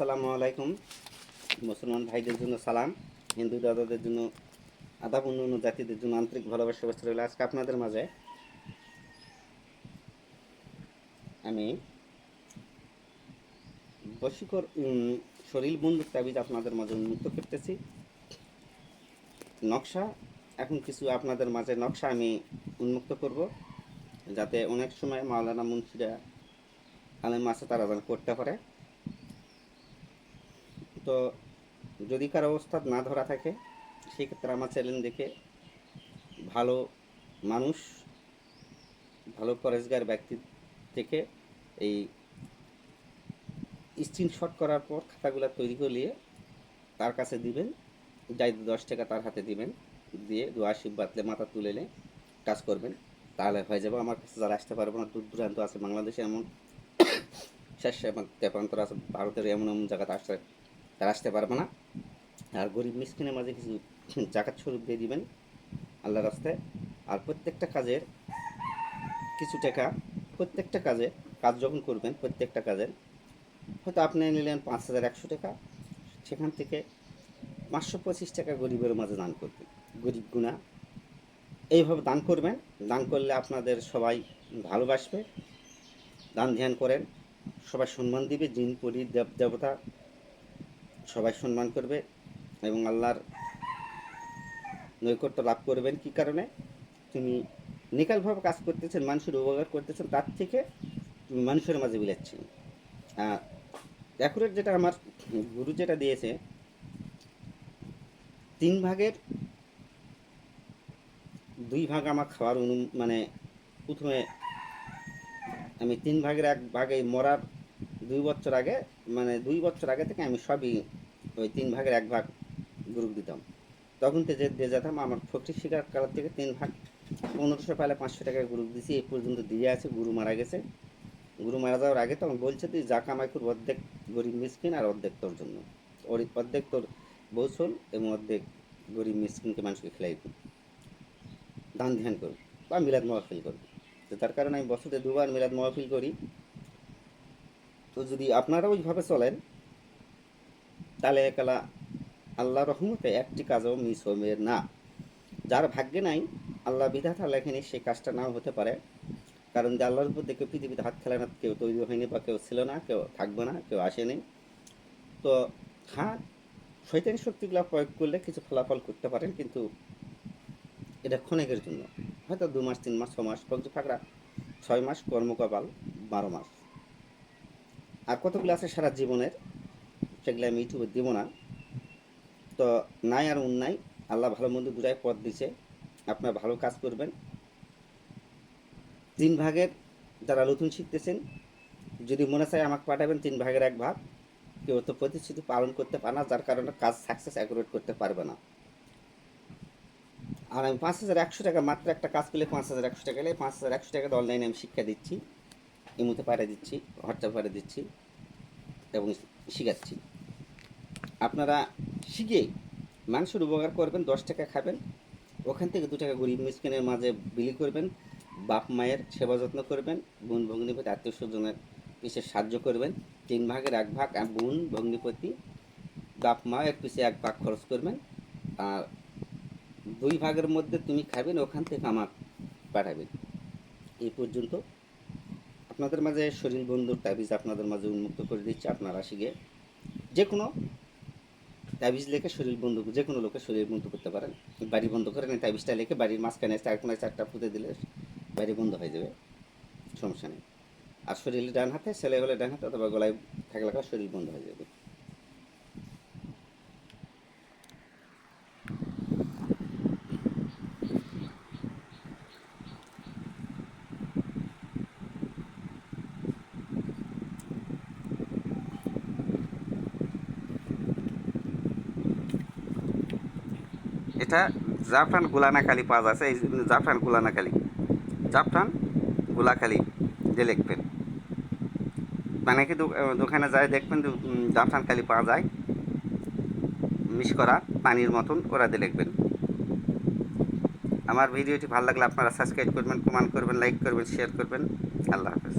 আসসালামু আলাইকুম। মুসলমান ভাইদের জন্য সালাম হিন্দু দাদাদের জন্য আদাব অন্য জাতিদের জন্য আন্তরিক ভালোবাসা শুভেচ্ছা রইল আজকে আপনাদের মাঝে। আমি বশীকর উম, শরীর বন্ধুক তাবিজ আপনাদের মাঝে উন্মুক্ত করতেছি। নকশা এখন কিছু আপনাদের মাঝে নকশা আমি উন্মুক্ত করব যাতে অনেক সময় মাওলানা মুন্সিরা আলেম আছে তারা যেন করতে পারে। তো যদি কারও অবস্থা না ধরা থাকে, সেক্ষেত্রে আমার চ্যানেল দেখে ভালো মানুষ, ভালো পরেশগার ব্যক্তি থেকে এই স্ক্রিনশট করার পর খাতাগুলো তৈরি করিয়ে তার কাছে দিবেন, যাই দশ টাকা তার হাতে দিবেন, দিয়ে দু আশিব বাতলে মাথা তুলে এনে কাজ করবেন, তাহলে হয়ে যাবে আমার কাছে যারা আসতে পারব না, দূর দূরান্ত আছে, বাংলাদেশে এমন শেষ এবং তেপান্তর আছে, ভারতের এমন এমন জায়গাতে আসতে তারা আসতে পারবে না। আর গরিব মিসকিনের মাঝে কিছু জাকাত স্বরূপ দিয়ে দিবেন আল্লাহ রাস্তায়। আর প্রত্যেকটা কাজের কিছু টাকা, প্রত্যেকটা কাজে কাজ যখন করবেন, প্রত্যেকটা কাজের, হয়তো আপনি নিলেন পাঁচ হাজার একশো টাকা, সেখান থেকে পাঁচশো পঁচিশ টাকা গরিবের মাঝে দান করবেন। গরিব গুণা, এইভাবে দান করবেন। দান করলে আপনাদের সবাই ভালোবাসবে। দান ধ্যান করেন। সবাই সম্মান দিবে। জিন পরি দেব দেবতা সবাই সম্মান করবে এবং আল্লাহর নৈকট্য লাভ করবেন। কি কারণে? তুমি নিকালভাবে কাজ করতেছেন, মানুষের উপকার করতেছেন, তার থেকে মানুষের মাঝে বিলাচ্ছেন। অ্যাকুরেট যেটা আমার গুরু যেটা দিয়েছে, তিন ভাগের দুই ভাগ আমার খাওয়ার অনু মানে প্রথমে আমি তিন ভাগের এক ভাগে মরার দুই বছর আগে মানে দুই বছর আগে থেকে আমি সবই ওই তিন ভাগের এক ভাগ গ্রুপ দিতাম। তখন থেকে দিয়ে যেতাম আমার ফকরি শিকার কালার থেকে তিন ভাগ পনেরোশো পালে পাঁচশো টাকার গ্রুপ দিছি, এই পর্যন্ত দিয়ে আছে, গুরু মারা গেছে। গুরু মারা যাওয়ার আগে তো তখন বলছে, তুই যা কামাই করব অর্ধেক গরিব মিসকিন আর অর্ধেক তোর জন্য। অর্ধেক তোর বৌসল এবং অর্ধেক গরিব মিসকিনকে মানুষকে খেলাই দান ধ্যান করবি বা মিলাদ মহফিল করবি তো তার কারণে আমি বছরে দুবার মিলাদ মহফিল করি। তো যদি আপনারা ওইভাবে চলেন তাহলে একালা আল্লাহ রহমতে একটি কাজও মিস হবে না। যার ভাগ্যে নাই, আল্লাহ বিধাতা লেখেনি সেই কাজটা নাও হতে পারে। কারণ যে আল্লাহর উপর দেখে পৃথিবীতে হাত খেলা না কেউ তৈরি হয়নি বা কেউ ছিল না, কেউ থাকবে না, কেউ আসেনি। তো হ্যাঁ শৈতানি শক্তিগুলো প্রয়োগ করলে কিছু ফলাফল করতে পারেন, কিন্তু এটা ক্ষণিকের জন্য। হয়তো দু মাস, তিন মাস, ছ মাস পর্যন্ত ফাঁকড়া ছয় মাস কর্মকপাল, বারো মাস। আর কতগুলো আছে সারা জীবনের? সেগুলো আমি ইউটিউবে দিব না। তো নাই আর উন্নাই আল্লাহ ভালো মন্দ দুটাই পথ দিছে। আপনার ভালো কাজ করবেন। তিন ভাগের যারা নতুন শিখতেছেন, যদি মনে চায় আমাকে পাঠাবেন, তিন ভাগের এক ভাগ। কেউ তো প্রতিশ্রুতি পালন করতে পারে না, যার কারণে কাজ সাকসেস অ্যাকুরেট করতে পারবে না। আর আমি পাঁচ হাজার একশো টাকা মাত্র একটা কাজ পেলে পাঁচ হাজার একশো টাকা এলে পাঁচ হাজার একশো টাকা অনলাইনে আমি শিক্ষা দিচ্ছি, ইমুতে পাঠিয়ে দিচ্ছি, হোয়াটসঅ্যাপ পাঠিয়ে দিচ্ছি এবং শিখাচ্ছি। আপনারা শিখে মানুষের উপকার করবেন, দশ টাকা খাবেন। ওখান থেকে দু টাকা গরিব মিসকিনের মাঝে বিলি করবেন, বাপ মায়ের সেবা যত্ন করবেন, বোন, ভগ্নিপতি, আত্মীয় স্বজনের পিছিয়ে সাহায্য করবেন, তিন ভাগের এক ভাগ বোন, ভগ্নিপতি, বাপ, মা মায়ের পিছিয়ে এক ভাগ খরচ করবেন। আর দুই ভাগের মধ্যে তুমি খাবেন, ওখান থেকে আমার পাঠাবেন। এই পর্যন্ত। আপনাদের মাঝে শরীর বন্ধুর তাবিজ আপনাদের মাঝে উন্মুক্ত করে দিচ্ছে, আপনারা শিখে যে কোনো তাবিজ লেখে শরীর বন্ধ যে কোনো লোকের শরীর বন্ধ করতে পারেন। বাড়ি বন্ধ করে তাবিজটা লেখে বাড়ির মাঝখানে চার কোনায় চারটা পুঁতে দিলে বাড়ি বন্ধ হয়ে যাবে। সমস্যা নেই। আর শরীর ডান হাতে, ছেলে হলে ডান হাতে অথবা গলায় থাকলে শরীর বন্ধ হয়ে যাবে। এটা জাফরান গুলানাখালি পাওয়া যাচ্ছে এই জাফরান গুলানাখালি। জাফরান গুলাখালি, যে লিখবেন মানে কি দোকানে যায়, দেখবেন জাফরান কালি পাওয়া যায়। মিশ করা, পানির মতন ওরা দিয়ে লিখবেন। আমার ভিডিওটি ভালো লাগলে আপনারা সাবস্ক্রাইব করবেন কমেন্ট করবেন লাইক করবেন শেয়ার করবেন। আল্লাহ হাফেজ।